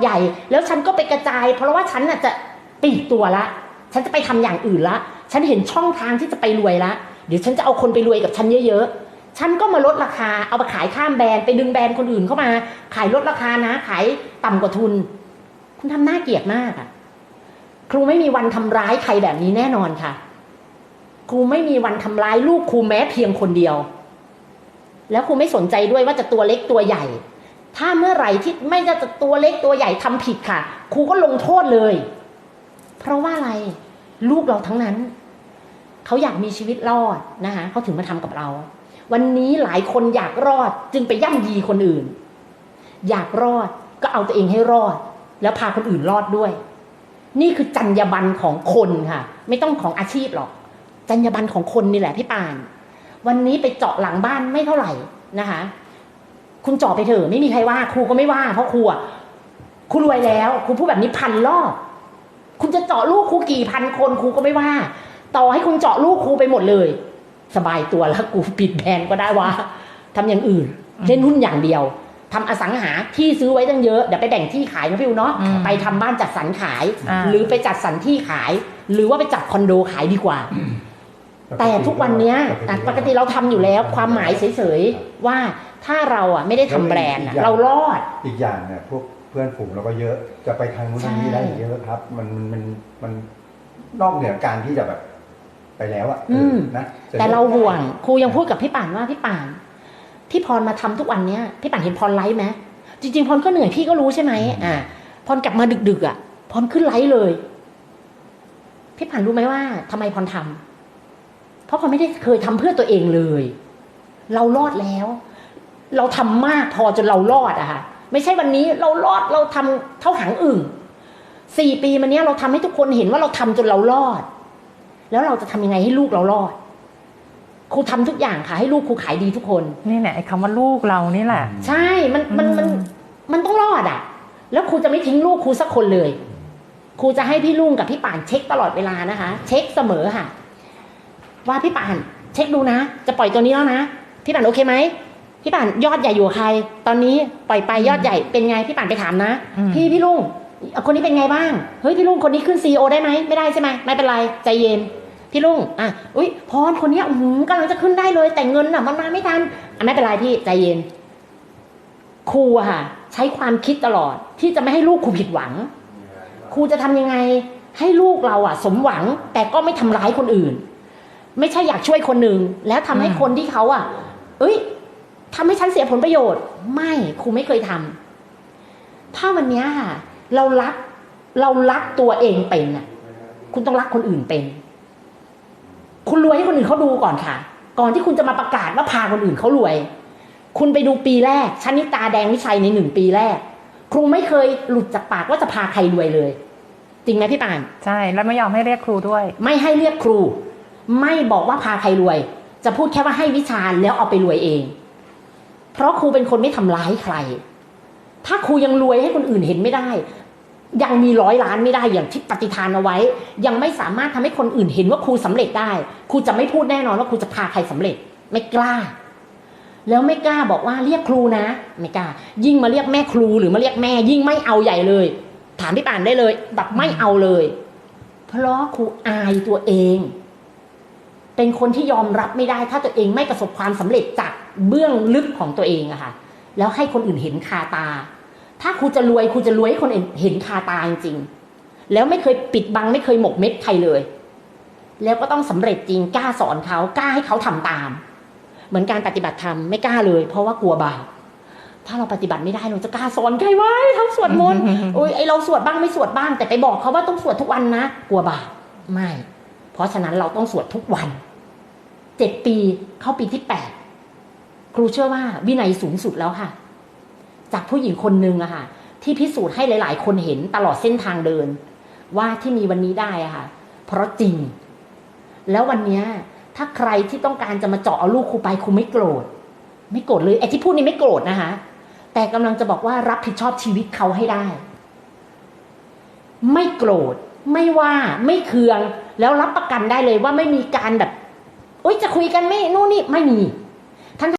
ใหญ่ แล้วฉันก็ไปกระจาย เพราะว่าฉันน่ะจะปีกตัวละ ฉันจะไปทำอย่างอื่นละ ฉันเห็นช่องทางที่จะไปรวยละ เดี๋ยวฉันจะเอาคนไปรวยกับฉันเยอะๆ ฉันก็มาลดราคา เอาไปขายข้ามแบรนด์ ไปดึงแบรนด์คนอื่นเข้ามา ขายลดราคานะ ขายต่ำกว่าทุน คุณทำหน้าเกลียดมากอะครูไม่มีวันทำร้ายใครแบบนี้แน่นอนค่ะ ครูไม่มีวันทำร้ายลูกครูแม้เพียงคนเดียว แล้วครูไม่สนใจด้วยว่าจะตัวเล็กตัวใหญ่ ถ้าเมื่อไหร่ที่ไม่จะตัวเล็กตัวใหญ่ทำผิดค่ะ ครูก็ลงโทษเลย เพราะว่าอะไรลูกเราทั้งนั้น เขาอยากมีชีวิตรอดนะคะเขาถึงมาทำกับเรา วันนี้หลายคนอยากรอดจึงไปย่ำยีคนอื่น อยากรอดก็เอาตัวเองให้รอด แล้วพาคนอื่นรอดด้วย นี่คือจรรยาบรรณของคนค่ะ ไม่ต้องของอาชีพหรอกจรรยาบรรณของคนนี่แหละพี่ปาน วันนี้ไปเจาะหลังบ้านไม่เท่าไหร่นะคะ คุณเจาะไปเถอะไม่มีใครว่าครูก็ไม่ว่า เพราะครูอะครูรวยแล้วครูพูดแบบนี้พันรอบคุณจะเจาะลูกครูกี่พันคนครูก็ไม่ว่า ต่อให้คุณเจาะลูกครูไปหมดเลย สบายตัวแล้วกูปิดแบรนด์ก็ได้ว่าทำอย่างอื่น เล่นหุ้นอย่างเดียวทำอสังหาที่ซื้อไว้ตั้งเยอะเดี๋ยวไปแบ่งที่ขายนะพี่อูเนาะอืมไปทำบ้านจัดสรรขายอ่าหรือไปจัดสรรที่ขาย หรือว่าไปจัดคอนโดขายดีกว่า แต่ทุกวันเนี้ยอะปกติเราทำอยู่แล้วความหมายเฉยๆว่าถ้าเราอะไม่ได้ทำแบรนด์อะเรารอดอีกอย่างเนี่ยพวกเพื่อนฝูงเราก็เยอะจะไปทางนู้นทางนี้ใช่ได้เยอะครับมันมันมันมันนอกเหนือการที่จะแบบไปแล้วอะอืมนะจะแต่เราห่วงครูยังพูดกับพี่ป่านว่าพี่ป่าน ที่พรมาทำทุกวันเนี้ยพี่ป่านเห็นพรไลฟ์ไหมจริง ๆ พรก็เหนื่อยพี่ก็รู้ใช่ไหมอ่าพรกลับมาดึกๆอะพรขึ้นไลฟ์เลย พี่ป่านรู้ไหมว่าทำไมพรทำ เพราะพรไม่ได้เคยทำเพื่อตัวเองเลย เรารอดแล้ว เราทำมากพอจนเรารอดอะค่ะไม่ใช่วันนี้เรารอดเราทำเท่าหางอึ่งสี่ปีมาเนี้ยเราทำให้ทุกคนเห็นว่าเราทำจนเรารอด แล้วเราจะทำยังไงให้ลูกเรารอดครูทำทุกอย่างค่ะ ให้ลูกครูขายดีทุกคนนี่แหละไอ้คำว่าลูกเรานี่แหละ ใช่มันมันมันมันต้องรอดอะ แล้วครูจะไม่ทิ้งลูกครูสักคนเลยครูจะให้พี่ลุงกับพี่ป่านเช็คตลอดเวลานะคะ เช็คเสมอค่ะ ว่าพี่ป่านเช็คดูนะ จะปล่อยตัวนี้แล้วนะพี่ป่านโอเคไหมพี่ป่านยอดใหญ่อยู่กับใคร ตอนนี้ปล่อยไปยอดใหญ่เป็นไงพี่ป่านไปถามนะอืมพี่พี่ลุงเอาคนนี้เป็นไงบ้างเฮ้ยพี่ลุงคนนี้ขึ้นซีอได้ไหมไม่ได้ใช่ไหมไม่เป็นไรใจเย็นพี่ลุงอะอุ้ยพรคนเนี้ยอื้อหือกำลังจะขึ้นได้เลย แต่เงินอะมันมาไม่ทันอะไม่เป็นไรพี่ใจเย็นครูอะค่ะ ใช้ความคิดตลอด ที่จะไม่ให้ลูกครูผิดหวังครูจะทำยังไง ให้ลูกเราอะสมหวังแต่ก็ไม่ทำร้ายคนอื่น ไม่ใช่อยากช่วยคนหนึ่งแล้วทำให้อืมคนที่เขาอะเอ้ยทำให้ฉันเสียผลประโยชน์ ไม่ครูไม่เคยทำถ้าวันเนี้ยค่ะ เรารักเรารักตัวเองเป็นอะคุณต้องรักคนอื่นเป็น คุณรวยให้คนอื่นเขาดูก่อนค่ะ ก่อนที่คุณจะมาประกาศว่าพาคนอื่นเขารวย คุณไปดูปีแรกชนิตาแดงวิชัยในหนึ่งปีแรก ครูไม่เคยหลุดจากปากว่าจะพาใครรวยเลย จริงไหมพี่ปาน ใช่ แล้วไม่ยอมให้เรียกครูด้วย ไม่ให้เรียกครู ไม่บอกว่าพาใครรวย จะพูดแค่ว่าให้วิชาแล้วเอาไปรวยเอง เพราะครูเป็นคนไม่ทำร้ายใคร ถ้าครูยังรวยให้คนอื่นเห็นไม่ได้ ยังมีร้อยล้านไม่ได้อย่างที่ปฏิทานเอาไว้ ยังไม่สามารถทำให้คนอื่นเห็นว่าครูสำเร็จได้ครูจะไม่พูดแน่นอนว่าครูจะพาใครสำเร็จ ไม่กล้า แล้วไม่กล้าบอกว่าเรียกครูนะไม่กล้า ยิ่งมาเรียกแม่ครูหรือมาเรียกแม่ ยิ่งไม่เอาใหญ่เลย ถามพี่ป่านได้เลยแบบไม่เอาเลย เพราะครูอายตัวเอง เป็นคนที่ยอมรับไม่ได้ถ้าตัวเองไม่ประสบความสำเร็จจากเบื้องลึกของตัวเองอะค่ะ แล้วให้คนอื่นเห็นคาตา ถ้าครูจะรวยครูจะรวยให้คนอื่นเห็นคาตาจริงๆแล้วไม่เคยปิดบังไม่เคยหมกเม็ดใครเลย แล้วก็ต้องสำเร็จจริงกล้าสอนเขากล้าให้เขาทำตาม เหมือนการปฏิบัติธรรมไม่กล้าเลย เพราะว่ากลัวบาปถ้าเราปฏิบัติไม่ได้เราจะกล้าสอนใครไว้ทำสวดมนต์โอ้ยไอเราสวดบ้างไม่สวดบ้าง แต่ไปบอกเขาว่าต้องสวดทุกวันนะกลัวบาปไม่ เพราะฉะนั้นเราต้องสวดทุกวัน เจ็ดปีเข้าปีที่แปดครูเชื่อว่าวินัยสูงสุดแล้วค่ะ จากผู้หญิงคนหนึ่งอะค่ะ ที่พิสูจน์ให้หลาย ๆ คนเห็นตลอดเส้นทางเดิน ว่าที่มีวันนี้ได้อะค่ะ เพราะจริง แล้ววันนี้ถ้าใครที่ต้องการจะมาเจาะเอาลูกครูไปครูไม่โกรธ ไม่โกรธเลยไอ้ที่พูดนี่ไม่โกรธนะคะแต่กำลังจะบอกว่ารับผิดชอบชีวิตเขาให้ได้ ไม่โกรธไม่ว่าไม่เคือง แล้วรับประกันได้เลยว่าไม่มีการแบบ อ๊ยจะคุยกันไม่นู่นนี่ไม่มี